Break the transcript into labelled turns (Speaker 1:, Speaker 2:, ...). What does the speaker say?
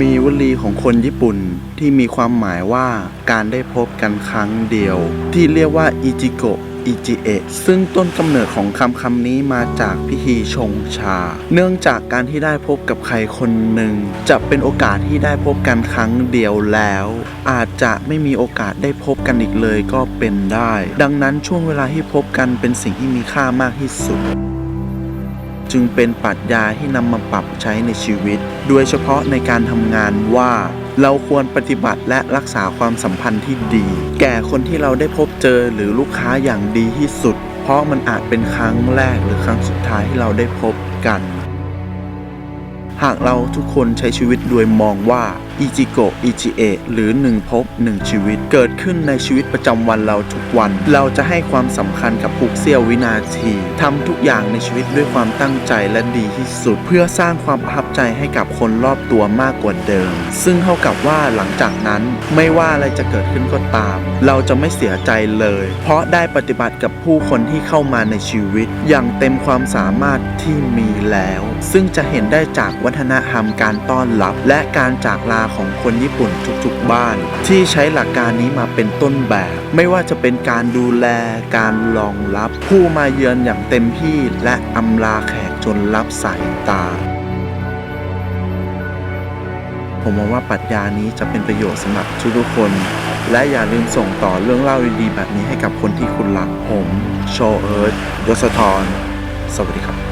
Speaker 1: มีวลีของคนญี่ปุ่นที่มีความหมายว่าการได้พบกันครั้งเดียว ที่เรียกว่าอิจิโกะอิจิเอะซึ่งต้นกำเนิดของคำคำนี้มาจากพิธีชงชา เนื่องจากการที่ได้พบกับใครคนหนึ่ง จะเป็นโอกาสที่ได้พบกันครั้งเดียวแล้ว อาจจะไม่มีโอกาสได้พบกันอีกเลยก็เป็นได้ ดังนั้นช่วงเวลาที่พบกันเป็นสิ่งที่มีค่ามากที่สุด จึงเป็นปรัชญาที่นำมาปรับใช้ในชีวิต โดยเฉพาะในการทำงานว่า เราควรปฏิบัติและรักษาความสัมพันธ์ที่ดี แก่คนที่เราได้พบเจอหรือลูกค้าอย่างดีที่สุด เพราะมันอาจเป็นครั้งแรกหรือครั้งสุดท้ายที่เราได้พบกัน หากเราทุกคนใช้ชีวิตโดยมองว่าอิจิโกะอิจิเอะหรือหนึ่งภพหนึ่งชีวิต เกิดขึ้นในชีวิตประจำวันเราทุกวัน เราจะให้ความสำคัญกับทุกเสี้ยววินาทีทำทุกอย่างในชีวิตด้วยความตั้งใจและดีที่สุด เพื่อสร้างความประทับใจให้กับคนรอบตัวมากกว่าเดิม ซึ่งเท่ากับว่าหลังจากนั้นไม่ว่าอะไรจะเกิดขึ้นก็ตาม เราจะไม่เสียใจเลย เพราะได้ปฏิบัติกับผู้คนที่เข้ามาในชีวิต อย่างเต็มความสามารถที่มีแล้ว ซึ่งจะเห็นได้จากวัฒนธรรมการต้อนรับ และการจากลาของคนญี่ปุ่นทุกๆบ้าน ที่ใช้หลักการนี้มาเป็นต้นแบบ ไม่ว่าจะเป็นการดูแลการรองรับ ผู้มาเยือนอย่างเต็มที่และอำลาแขกจนรับสายตาผมมองว่าปรัชญานี้จะเป็นประโยชน์สำหรับทุกๆคน และอย่าลืมส่งต่อเรื่องเล่าดีๆแบบนี้ให้กับคนที่คุณรักผม โชเอิร์ธยศธรสวัสดีครับ